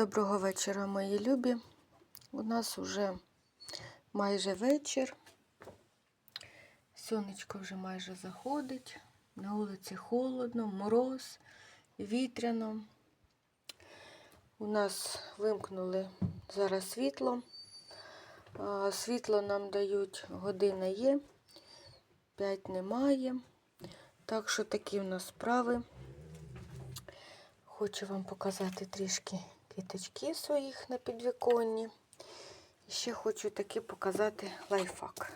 Доброго вечора, мої любі. У нас вже майже вечір. Сонечко вже майже заходить. На вулиці холодно, мороз, вітряно. У нас вимкнули зараз світло. Світло нам дають година є, 5 немає. Так що такі в нас справи. Хочу вам показати трішки квіточки своїх на підвіконні. І ще хочу таки показати лайфхак.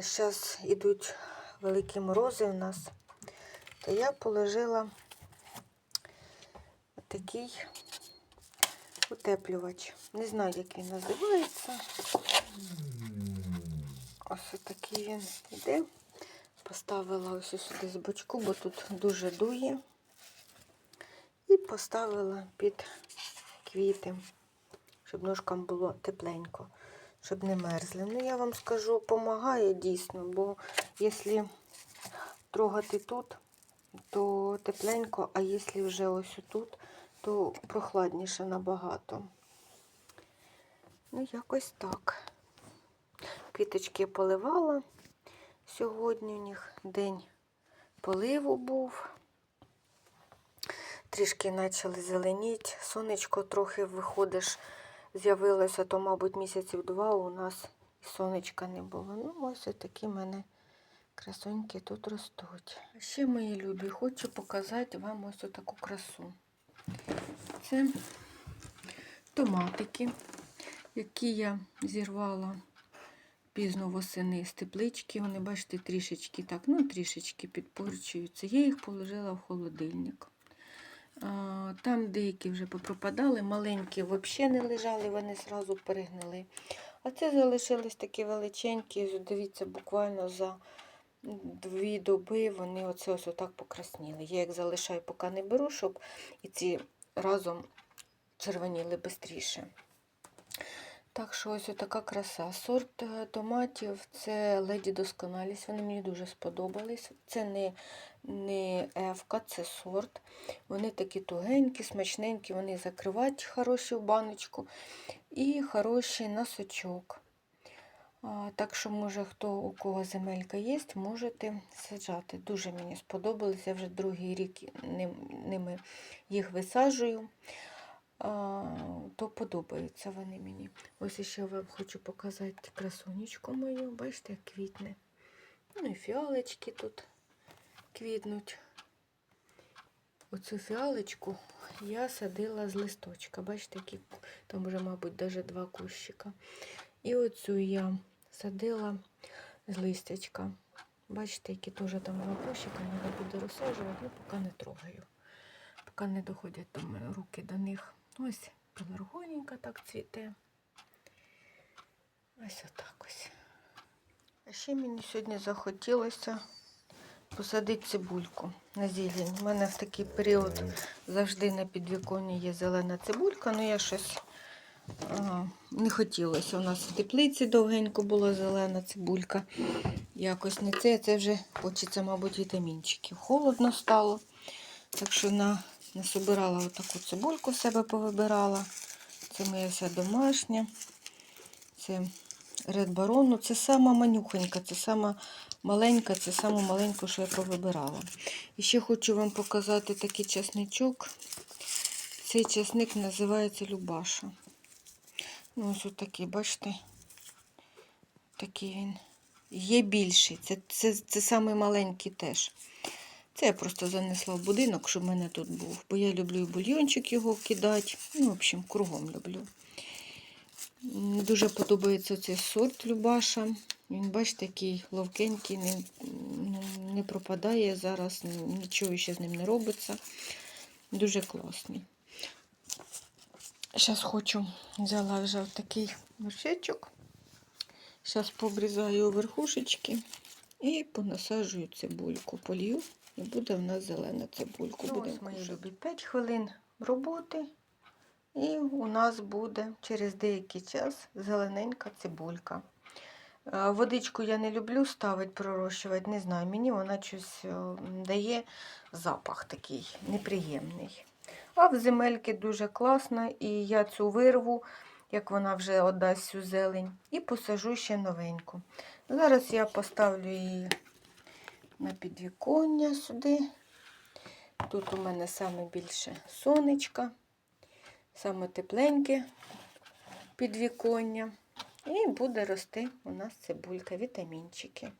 Зараз йдуть великі морози у нас. То я положила такий утеплювач. Не знаю, як він називається. Ось такий він йде. Поставила ось сюди з бочку, бо тут дуже дує. І поставила під квіти, щоб ножкам було тепленько, щоб не мерзли. Ну, я вам скажу, допомагає дійсно, бо якщо трогати тут, то тепленько, а якщо вже ось тут, то прохладніше набагато. Ну, якось так. Квіточки я поливала. Сьогодні у них день поливу був. Трішки почали зеленіти. Сонечко трохи виходиш, з'явилося, то, мабуть, місяців два у нас і сонечка не було. Ну, ось такі в мене красуньки тут ростуть. А ще, мої любі, хочу показати вам ось таку красу. Це томатики, які я зірвала пізно восени з теплички. Вони, бачите, трішечки так, ну, трішечки підпорчуються. Я їх положила в холодильник. Там деякі вже попропадали, маленькі взагалі не лежали, вони зразу перегнили. А це залишились такі величенькі, дивіться, буквально за дві доби вони оце ось отак покрасніли. Я їх залишаю, поки не беру, щоб і ці разом червоніли швидше. Так що ось така краса. Сорт е, томатів це леді досконалість. Вони мені дуже сподобались. Це не не ефка, це сорт. Вони такі тугенькі, смачненькі, вони закривають хороші в баночку і хороший на сочок. Так що, може, хто у кого земелька є, можете саджати. Дуже мені сподобались. Я вже другий рік ними їх висаджую то подобаються вони мені. Ось ще вам хочу показати красунечку мою. Бачите, як квітне. Ну і фіалочки тут квітнуть. Оцю фіалочку я садила з листочка. Бачите, які там вже, мабуть, навіть два кущика. І оцю я садила з листячка. Бачите, які теж там два кущика, треба буде розсаджувати, ну поки не трогаю. Поки не доходять до мене руки до них. Ось пеларгоненька так цвіте. Ось отак ось. А ще мені сьогодні захотілося посадити цибульку на зелень. У мене в такий період завжди на підвіконні є зелена цибулька, але я щось а, не хотілося. У нас в теплиці довгенько була зелена цибулька. Якось не це, це вже хочеться, мабуть, вітамінчиків. Холодно стало. Так що на Насобирала отаку цибульку в себе повибирала. Це моя вся домашня. Це Red Baron. Ну, це сама манюхонька, це сама маленька, це сама маленька, що я повибирала. І ще хочу вам показати такий часничок. Цей часник називається Любаша. Ну, ось такий, бачите? Такий він. Є більший. Це це, це самий маленький теж. Це я просто занесла в будинок, щоб в мене тут був. Бо я люблю і бульйончик його кидати. Ну, в общем, кругом люблю. Дуже подобається цей сорт Любаша. Він, бачите, такий ловкенький, не не пропадає зараз, нічого ще з ним не робиться. Дуже класний. Зараз хочу, взяла вже такий вершечок. Зараз пообрізаю верхушечки і понасаджую цибульку, полью. І буде в нас зелена цибулька. Ну, ось мої любі 5 хвилин роботи. І у нас буде через деякий час зелененька цибулька. Водичку я не люблю ставити, пророщувати, не знаю, мені вона щось дає запах такий неприємний. А в земельки дуже класно, і я цю вирву, як вона вже отдасть цю зелень, і посажу ще новеньку. Зараз я поставлю її на підвіконня сюди. Тут у мене саме більше сонечка, саме тепленьке підвіконня. І буде рости у нас цибулька, вітамінчики.